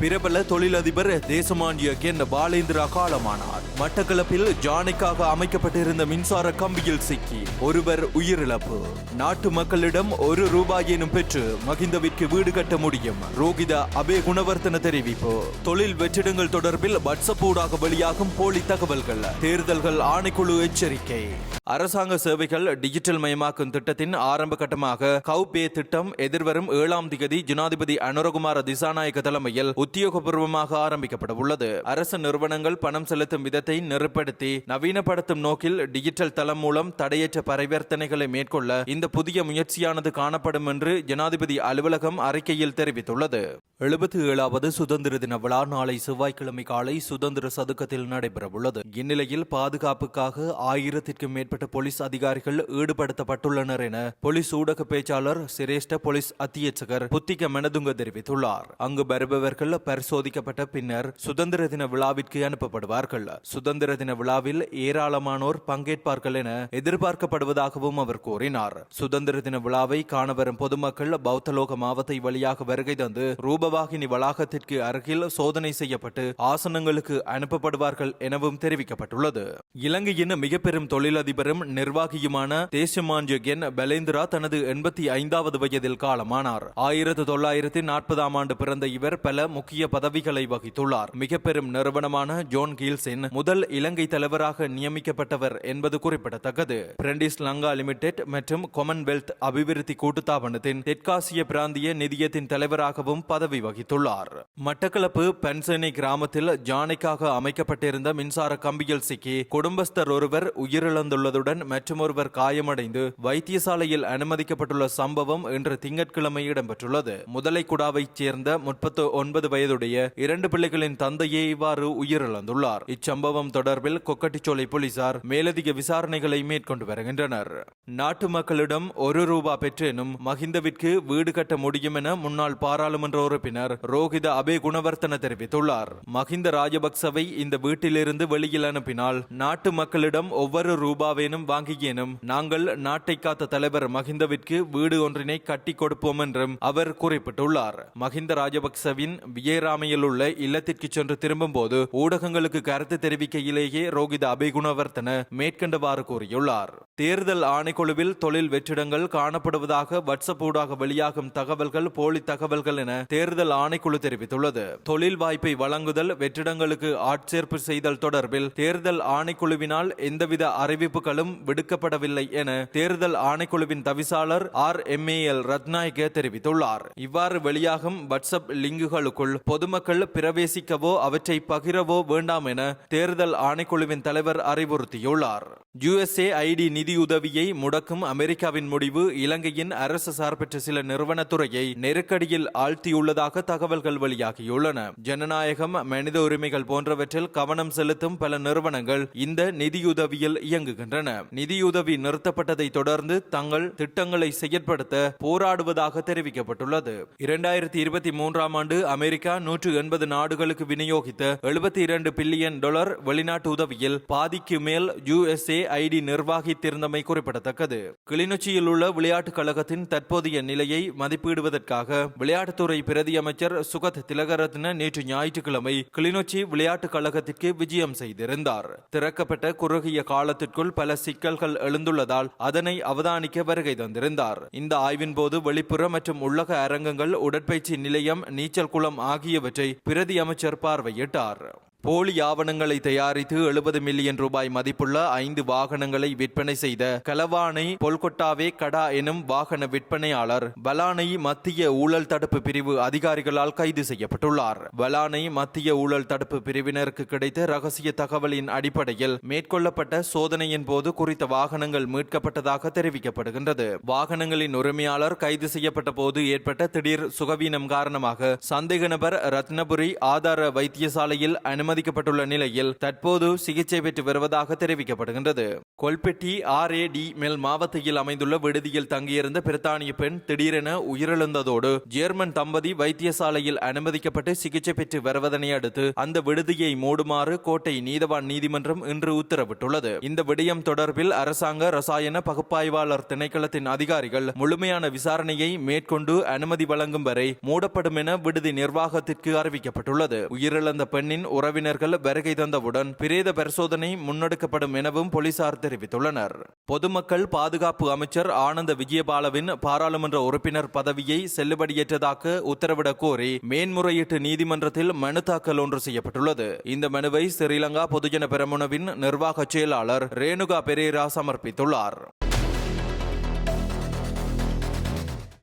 பிரபல தொழிலதிபர் தேசமாண்டிய கென் பாலேந்திரா காலமானார். மட்டக்களப்பில் ஜானைக்காக அமைக்கப்பட்டிருந்த மின்சார கம்பியில் சிக்கி ஒருவர் உயிரிழப்பு. நாட்டு மக்களிடம் ஒரு ரூபாயேனும் பெற்று மகிந்தவிற்கு வீடு கட்ட முடியும். ரோகித அபே குணவர்த்தன தெரிவிப்பு. தொழில் வெற்றிடங்கள் தொடர்பில் வாட்ஸ்அப் ஊடாக வெளியாகும் போலி தகவல்கள். தேர்தல்கள் ஆணைக்குழு எச்சரிக்கை. அரசாங்க சேவைகள் டிஜிட்டல் மயமாக்கும் திட்டத்தின் ஆரம்ப கட்டமாக கௌபே திட்டம் எதிர்வரும் ஏழாம் திகதி ஜனாதிபதி அனுரகுமார திசாநாயக்க தலைமையில் உத்தியோகபூர்வமாக ஆரம்பிக்கப்பட உள்ளது. அரசு நிறுவனங்கள் பணம் செலுத்தும் விதத்தை நெருப்படுத்தி நவீனப்படுத்தும் நோக்கில் டிஜிட்டல் தளம் மூலம் தடையற்ற பரிவர்த்தனைகளை மேற்கொள்ள இந்த புதிய முயற்சியானது காணப்படும் என்று ஜனாதிபதி அலுவலகம் அறிக்கையில் தெரிவித்துள்ளது. எழுபத்தி ஏழாவது சுதந்திர தின விழா நாளை செவ்வாய்க்கிழமை காலை சுதந்திர சதுக்கத்தில் நடைபெறவுள்ளது. இந்நிலையில் பாதுகாப்புக்காக ஆயிரத்திற்கும் மேற்பட்ட போலீஸ் அதிகாரிகள் ஈடுபடுத்தப்பட்டுள்ளனர் என போலீஸ் ஊடக பேச்சாளர் சிரேஷ்ட போலீஸ் அத்தியட்சகர் புத்திக மெனதுங்க தெரிவித்துள்ளார். அங்கு வருபவர்கள் பரிசோதிக்கப்பட்ட பின்னர் சுதந்திர தின விழாவிற்கு அனுப்பப்படுவார்கள். சுதந்திர தின விழாவில் ஏராளமானோர் பங்கேற்பார்கள் என எதிர்பார்க்கப்படுவதாகவும் அவர் கூறினார். சுதந்திர தின விழாவை காண வரும் பொதுமக்கள் பௌத்தலோக மாவத்தை வழியாக வருகை தந்து ரூபவாகினி வளாகத்திற்கு அருகில் சோதனை செய்யப்பட்டு ஆசனங்களுக்கு அனுப்பப்படுவார்கள் எனவும் தெரிவிக்கப்பட்டுள்ளது. இலங்கையின் மிக பெரும் தொழிலதிபரும் நிர்வாகியுமான தேசமான்ஜகென் பலேந்திரா தனது எண்பத்தி ஐந்தாவது வயதில் காலமானார். ஆயிரத்தி தொள்ளாயிரத்தி நாற்பதாம் ஆண்டு பிறந்த இவர் பல முக்கிய பதவிகளை வகித்துள்ளார். மிக பெரும் நிறுவனமான ஜோன் கீல்ஸின் முதல் இலங்கை தலைவராக நியமிக்கப்பட்டவர் என்பது குறிப்பிடத்தக்கது. பிரெண்டிஸ் லங்கா லிமிடெட் மற்றும் காமன்வெல்த் அபிவிருத்தி கூட்டுத்தாபனத்தின் தெற்காசிய பிராந்திய நிதியத்தின் தலைவராகவும் பதவி வகித்துள்ளார். மட்டக்களப்பு பென்சனை கிராமத்தில் ஜானைக்காக அமைக்கப்பட்டிருந்த மின்சார கம்பியில் சிக்கி குடும்பஸ்தர் ஒருவர் உயிரிழந்துள்ளதுடன் மற்றொருவர் காயமடைந்து வைத்தியசாலையில் அனுமதிக்கப்பட்டுள்ள சம்பவம் இன்று திங்கட்கிழமை இடம்பெற்றுள்ளது. முதலைக்குடாவைச் சேர்ந்த முப்பத்து ஒன்பது வயதுடைய இரண்டு பிள்ளைகளின் தந்தையே இவ்வாறு உயிரிழந்துள்ளார். இச்சம்பவம் தொடர்பில் கொக்கட்டிச்சோலை போலீசார் மேலதிக விசாரணைகளை மேற்கொண்டு வருகின்றனர். நாட்டு மக்களிடம் ஒரு ரூபா பெற்றேனும் மஹிந்தவிற்கு வீடு கட்ட முடியும் என முன்னாள் பாராளுமன்ற உறுப்பினர் ரோஹித அபே குணவர்த்தன தெரிவித்துள்ளார். மஹிந்த ராஜபக்சவை இந்த வீட்டிலிருந்து வெளியில் அனுப்பினால் நாட்டு மக்களிடம் ஒவ்வொரு ரூபாவேனும் வாங்கியேனும் நாங்கள் நாட்டை காத்த தலைவர் மஹிந்தவிற்கு வீடு ஒன்றினை கட்டி கொடுப்போம் என்றும் அவர் குறிப்பிட்டுள்ளார். மஹிந்த ராஜபக்சவின் வியராமையில் உள்ள இல்லத்திற்கு சென்று திரும்பும் போது ஊடகங்களுக்கு கருத்து தெரிவிக்கையிலேயே ரோகித அபிகுணவர்த்தன மேற்கண்டவாறு கூறியுள்ளார். தேர்தல் ஆணைக்குழுவில் தொழில் வெற்றிடங்கள் காணப்படுவதாக வாட்ஸ்அப் ஊடாக வெளியாகும் தகவல்கள் போலி தகவல்கள் என தேர்தல் ஆணைக்குழு தெரிவித்துள்ளது. தொழில் வாய்ப்பை வழங்குதல் வெற்றிடங்களுக்கு ஆட்சேர்ப்பு செய்தல் தொடர்பில் தேர்தல் ஆணைக்குழுவினால் எந்தவித அறிவிப்புகளும் விடுக்கப்படவில்லை என தேர்தல் ஆணைக்குழுவின் தவிசாளர் R M A L Ratnayake தெரிவித்துள்ளார். இவ்வாறு வெளியாகும் வாட்ஸ்அப் லிங்குகளுக்குள் பொதுமக்கள் பிரவேசிக்கவோ அவற்றை பகிரவோ வேண்டாம் என தேர்தல் ஆணைக்குழுவின் தலைவர் அறிவுறுத்தியுள்ளார். யுஎஸ்ஏ ஐடி நிதியுதவியை முடக்கும் அமெரிக்காவின் முடிவு இலங்கையின் அரசு சார்பற்ற சில நிறுவனத்துறையை நெருக்கடியில் ஆழ்த்தியுள்ளதாக தகவல்கள் வெளியாகியுள்ளன. ஜனநாயகம் மனித உரிமைகள் போன்றவற்றில் கவனம் செலுத்தும் பல நிறுவனங்கள் இந்த நிதியுதவியில் இயங்குகின்றன. நிதியுதவி நிறுத்தப்பட்டதை தொடர்ந்து தங்கள் திட்டங்களை செயற்படுத்த போராடுவதாக தெரிவிக்கப்பட்டுள்ளது. இரண்டாயிரத்தி இருபத்தி மூன்றாம் ஆண்டு அமெரிக்க அமெரிக்கா நூற்று எண்பது நாடுகளுக்கு விநியோகித்த எழுபத்தி இரண்டு பில்லியன் டாலர் வெளிநாட்டு உதவியில் பாதிக்கு மேல் யுஎஸ்ஏ ஐடி நிர்வாகித்திருந்தமை குறிப்பிடத்தக்கது. கிளிநொச்சியில் உள்ள விளையாட்டுக் கழகத்தின் தற்போதைய நிலையை மதிப்பிடுவதற்காக விளையாட்டுத்துறை பிரதி அமைச்சர் சுகத் திலகரத்ன நேற்று ஞாயிற்றுக்கிழமை கிளிநொச்சி விளையாட்டுக் கழகத்திற்கு விஜயம் செய்திருந்தார். திறக்கப்பட்ட குறுகிய காலத்திற்குள் பல சிக்கல்கள் எழுந்துள்ளதால் அதனை அவதானிக்க வருகை தந்திருந்தார். இந்த ஆய்வின் போது வெளிப்புற மற்றும் உள்ளக அரங்கங்கள் உடற்பயிற்சி நிலையம் நீச்சல் குளம் ஆகியவற்றை பிரதி அமைச்சர் பார்வையிட்டார். போலி ஆவணங்களை தயாரித்து எழுபது மில்லியன் ரூபாய் மதிப்புள்ள ஐந்து வாகனங்களை விற்பனை செய்த கலவானை பொல்கொட்டாவே கடா எனும் வாகன விற்பனையாளர் பலானை மத்திய ஊழல் தடுப்பு பிரிவு அதிகாரிகளால் கைது செய்யப்பட்டுள்ளார். பலானை மத்திய ஊழல் தடுப்பு பிரிவினருக்கு கிடைத்த ரகசிய தகவலின் அடிப்படையில் மேற்கொள்ளப்பட்ட சோதனையின் போது குறித்த வாகனங்கள் மீட்கப்பட்டதாக தெரிவிக்கப்படுகின்றது. வாகனங்களின் உரிமையாளர் கைது செய்யப்பட்ட போது ஏற்பட்ட திடீர் சுகவீனம் காரணமாக சந்தேக நபர் ரத்னபுரி ஆதார வைத்தியசாலையில் அனுமதி அனுமதிக்கப்பட்டுள்ள நிலையில் தற்போது சிகிச்சை பெற்று வருவதாக தெரிவிக்கப்படுகின்றது. கொல்பெட்டி ஆர் ஏ டி மெல் மாவட்டத்தில் அமைந்துள்ள விடுதியில் தங்கியிருந்த பிரித்தானிய பெண் திடீரென உயிரிழந்ததோடு ஜெர்மன் தம்பதி வைத்தியசாலையில் அனுமதிக்கப்பட்டு சிகிச்சை பெற்று வருவதனை அடுத்து அந்த விடுதியை மூடுமாறு கோட்டை நீதவான் நீதிமன்றம் இன்று உத்தரவிட்டுள்ளது. இந்த விடயம் தொடர்பில் அரசாங்க ரசாயன பகுப்பாய்வாளர் திணைக்களத்தின் அதிகாரிகள் முழுமையான விசாரணையை மேற்கொண்டு அனுமதி வழங்கும் வரை மூடப்படும் என விடுதி நிர்வாகத்திற்கு அறிவிக்கப்பட்டுள்ளது. உயிரிழந்த பெண்ணின் உறவு உறவினர்கள் வருகை தந்தவுடன் பிரேத பரிசோதனை முன்னெடுக்கப்படும் எனவும் போலீசார் தெரிவித்துள்ளனர். பொதுமக்கள் பாதுகாப்பு அமைச்சர் ஆனந்த விஜயபாலவின் பாராளுமன்ற உறுப்பினர் பதவியை செல்லுபடியற்றதாக்க உத்தரவிடக் கோரி மேன்முறையீட்டு நீதிமன்றத்தில் மனு தாக்கல் ஒன்று செய்யப்பட்டுள்ளது. இந்த மனுவை ஸ்ரீலங்கா பொதுஜன பெரமுனவின் நிர்வாக செயலாளர் ரேணுகா பெரேரா சமர்ப்பித்துள்ளார்.